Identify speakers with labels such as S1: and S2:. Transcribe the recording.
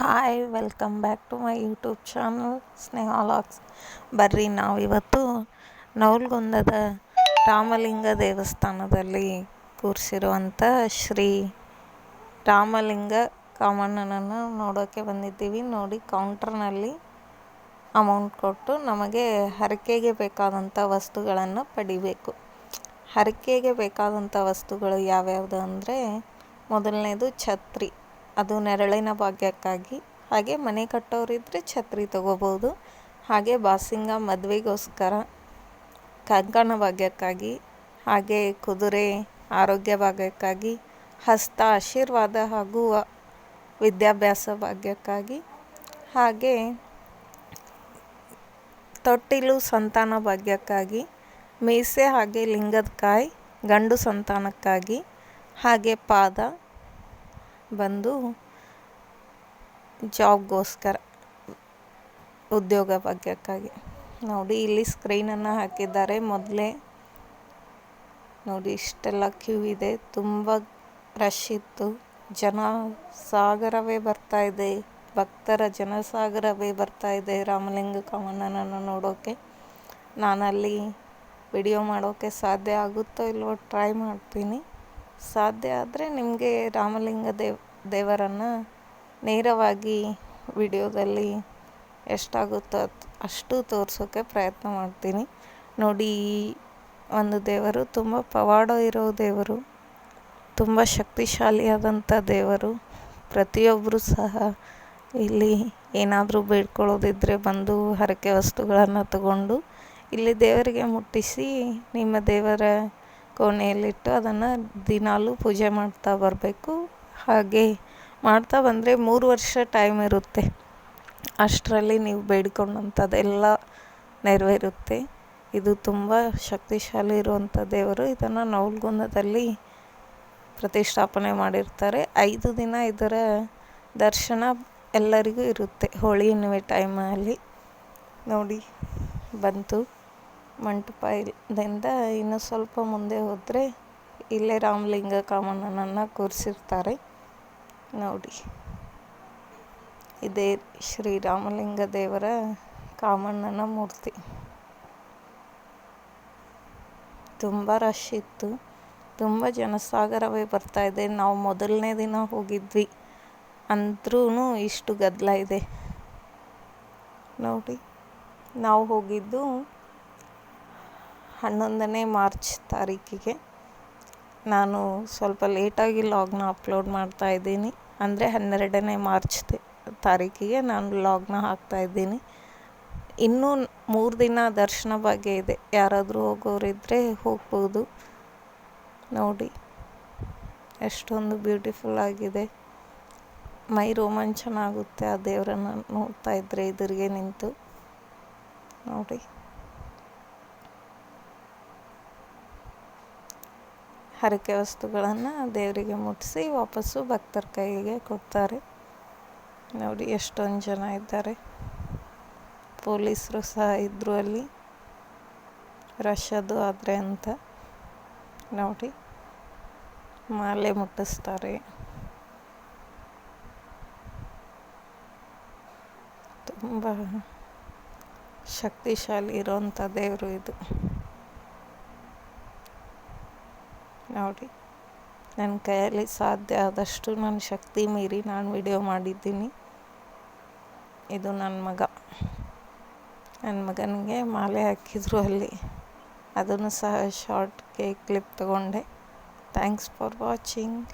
S1: Hi, welcome back to my YouTube channel Sneha logs ಬರ್ರಿ, ನಾವಿವತ್ತು ನವಲ್ಗುಂದದ ರಾಮಲಿಂಗ ದೇವಸ್ಥಾನದಲ್ಲಿ ಕೂರಿಸಿರುವಂಥ ಶ್ರೀ ರಾಮಲಿಂಗ ಕಾಮಣ್ಣನನ್ನು ನೋಡೋಕ್ಕೆ ಬಂದಿದ್ದೀವಿ. ನೋಡಿ, ಕೌಂಟರ್ನಲ್ಲಿ ಅಮೌಂಟ್ ಕೊಟ್ಟು ನಮಗೆ ಹರಕೆಗೆ ಬೇಕಾದಂಥ ವಸ್ತುಗಳನ್ನು ಪಡಿಬೇಕು. ಹರಕೆಗೆ ಬೇಕಾದಂಥ ವಸ್ತುಗಳು ಯಾವ್ಯಾವುದು ಅಂದರೆ, ಮೊದಲನೇದು ಛತ್ರಿ. ಅದು ನೆರಳಿನ ಭಾಗ್ಯಕ್ಕಾಗಿ. ಹಾಗೆ ಮನೆ ಕಟ್ಟೋರಿದ್ದರೆ ಛತ್ರಿ ತಗೋಬೋದು. ಹಾಗೆ ಬಾಸಿಂಗ ಮದುವೆಗೋಸ್ಕರ ಕಂಕಣ ಭಾಗ್ಯಕ್ಕಾಗಿ, ಹಾಗೆ ಕುದುರೆ ಆರೋಗ್ಯ ಭಾಗ್ಯಕ್ಕಾಗಿ, ಹಸ್ತ, ಆಶೀರ್ವಾದ ಹಾಗೂ ವಿದ್ಯಾಭ್ಯಾಸ ಭಾಗ್ಯಕ್ಕಾಗಿ, ಹಾಗೆ ತೊಟ್ಟಿಲು ಸಂತಾನ ಭಾಗ್ಯಕ್ಕಾಗಿ, ಮೀಸೆ ಹಾಗೆ ಲಿಂಗದ ಕಾಯಿ ಗಂಡು ಸಂತಾನಕ್ಕಾಗಿ, ಹಾಗೆ ಪಾದ ಬಂದು ಜಾಬ್ಗೋಸ್ಕರ ಉದ್ಯೋಗ ಭಾಗ್ಯಕ್ಕಾಗಿ. ನೋಡಿ, ಇಲ್ಲಿ ಸ್ಕ್ರೀನನ್ನು ಹಾಕಿದ್ದಾರೆ. ಮೊದಲೇ ನೋಡಿ, ಇಷ್ಟೆಲ್ಲ ಕ್ಯೂ ಇದೆ. ತುಂಬ ರಶ್ ಇತ್ತು. ಜನ ಸಾಗರವೇ ಬರ್ತಾ ಇದೆ. ಭಕ್ತರ ಜನಸಾಗರವೇ ಬರ್ತಾ ಇದೆ ರಾಮಲಿಂಗ ಕಾಮಣ್ಣನನ್ನು ನೋಡೋಕ್ಕೆ ನಾನಲ್ಲಿ ವಿಡಿಯೋ ಮಾಡೋಕ್ಕೆ ಸಾಧ್ಯ ಆಗುತ್ತೋ ಇಲ್ವೋ ಟ್ರೈ ಮಾಡ್ತೀನಿ. ಸಾಧ್ಯ ಆದರೆ ನಿಮಗೆ ರಾಮಲಿಂಗ ದೇವ್ ದೇವರನ್ನು ನೇರವಾಗಿ ವಿಡಿಯೋದಲ್ಲಿ ಎಷ್ಟಾಗುತ್ತೋ ಅಷ್ಟು ತೋರಿಸೋಕ್ಕೆ ಪ್ರಯತ್ನ ಮಾಡ್ತೀನಿ. ನೋಡಿ ಒಂದು ದೇವರು ತುಂಬ ಪವಾಡ ಇರೋ ದೇವರು, ತುಂಬ ಶಕ್ತಿಶಾಲಿಯಾದಂಥ ದೇವರು ಪ್ರತಿಯೊಬ್ಬರು ಸಹ ಇಲ್ಲಿ ಏನಾದರೂ ಬೇಡ್ಕೊಳ್ಳೋದಿದ್ದರೆ ಬಂದು ಹರಕೆ ವಸ್ತುಗಳನ್ನು ತಗೊಂಡು ಇಲ್ಲಿ ದೇವರಿಗೆ ಮುಟ್ಟಿಸಿ ನಿಮ್ಮ ದೇವರ ಕೋಣೆಯಲ್ಲಿಟ್ಟು ಅದನ್ನು ದಿನಾಲೂ ಪೂಜೆ ಮಾಡ್ತಾ ಬರಬೇಕು. ಹಾಗೆ ಮಾಡ್ತಾ ಬಂದರೆ ಮೂರು ವರ್ಷ ಟೈಮ್ ಇರುತ್ತೆ. ಅಷ್ಟರಲ್ಲಿ ನೀವು ಬೇಡಿಕೊಂಡಂಥದ್ದೆಲ್ಲ ನೆರವೇರುತ್ತೆ. ಇದು ತುಂಬ ಶಕ್ತಿಶಾಲಿ ಇರುವಂಥ ದೇವರು ಇದನ್ನು ನವಲ್ಗುಂದದಲ್ಲಿ ಪ್ರತಿಷ್ಠಾಪನೆ ಮಾಡಿರ್ತಾರೆ. ಐದು ದಿನ ಇದರ ದರ್ಶನ ಎಲ್ಲರಿಗೂ ಇರುತ್ತೆ ಹೋಳಿ ಹುಣ್ಣಿಮೆ ಟೈಮಲ್ಲಿ ನೋಡಿ, ಬಂತು ಮಂಟಪ ಇಲ್ದಿಂದ ಇನ್ನು ಸ್ವಲ್ಪ ಮುಂದೆ ಹೋದರೆ ಇಲ್ಲೇ ರಾಮಲಿಂಗ ಕಾಮಣ್ಣನನ್ನು ಕೂರಿಸಿರ್ತಾರೆ. ನೋಡಿ. ಇದೇ ಶ್ರೀರಾಮಲಿಂಗ ದೇವರ ಕಾಮಣ್ಣನ ಮೂರ್ತಿ. ತುಂಬ ರಶ್ ಇತ್ತು. ತುಂಬ ಜನಸಾಗರವೇ ಬರ್ತಾ ಇದೆ. ನಾವು ಮೊದಲನೇ ದಿನ ಹೋಗಿದ್ವಿ. ಅಂದ್ರೂ ಇಷ್ಟು ಗದ್ದಲ ಇದೆ. ನೋಡಿ, ನಾವು ಹೋಗಿದ್ದು ಹನ್ನೊಂದನೇ ಮಾರ್ಚ್ ತಾರೀಕಿಗೆ. ನಾನು ಸ್ವಲ್ಪ ಲೇಟಾಗಿ ಲಾಗ್ನ ಅಪ್ಲೋಡ್ ಮಾಡ್ತಾ ಇದ್ದೀನಿ. ಅಂದರೆ ಹನ್ನೆರಡನೇ ಮಾರ್ಚ್ ತಾರೀಕಿಗೆ ನಾನು ಲಾಗ್ನ ಹಾಕ್ತಾ ಇದ್ದೀನಿ. ಇನ್ನೂ ಮೂರು ದಿನ ದರ್ಶನ ಭಾಗ್ಯ ಇದೆ. ಯಾರಾದರೂ ಹೋಗೋರಿದ್ದರೆ ಹೋಗ್ಬೋದು. ನೋಡಿ, ಎಷ್ಟೊಂದು ಬ್ಯೂಟಿಫುಲ್ ಆಗಿದೆ. ಮೈ ರೋಮಾಂಚನ ಆಗುತ್ತೆ ಆ ದೇವರನ್ನು ನೋಡ್ತಾ ಇದ್ದರೆ ಎದುರಿಗೆ ನಿಂತು. ನೋಡಿ. ಹರಕೆ ವಸ್ತುಗಳನ್ನು ದೇವರಿಗೆ ಮುಟ್ಟಿಸಿ ವಾಪಸ್ಸು ಭಕ್ತರ ಕೈಗೆ ಕೊಡ್ತಾರೆ. ನೋಡಿ, ಎಷ್ಟೊಂದು ಜನ ಇದ್ದಾರೆ. ಪೊಲೀಸರು ಸಹ ಇದ್ದರು ಅಲ್ಲಿ. ರಶ್ ಆದರೆ ಅಂತ. ನೋಡಿ, ಮಾಲೆ ಮುಟ್ಟಿಸ್ತಾರೆ. ತುಂಬ ಶಕ್ತಿಶಾಲಿ ಇರೋವಂಥ ದೇವರು ಇದು. ನೋಡಿ. ನನ್ನ ಕೈಯಲ್ಲಿ ಸಾಧ್ಯ ಆದಷ್ಟು ನನ್ನ ಶಕ್ತಿ ಮೀರಿ ನಾನು ವಿಡಿಯೋ ಮಾಡಿದ್ದೀನಿ. ಇದು ನನ್ನ ಮಗ. ನನ್ನ ಮಗನಿಗೆ ಮಾಲೆ ಹಾಕಿದ್ರು ಅಲ್ಲಿ. ಅದನ್ನು ಸಹ ಶಾರ್ಟ್ ಕೇಕ್ ಕ್ಲಿಪ್ ತಗೊಂಡೆ. Thanks for watching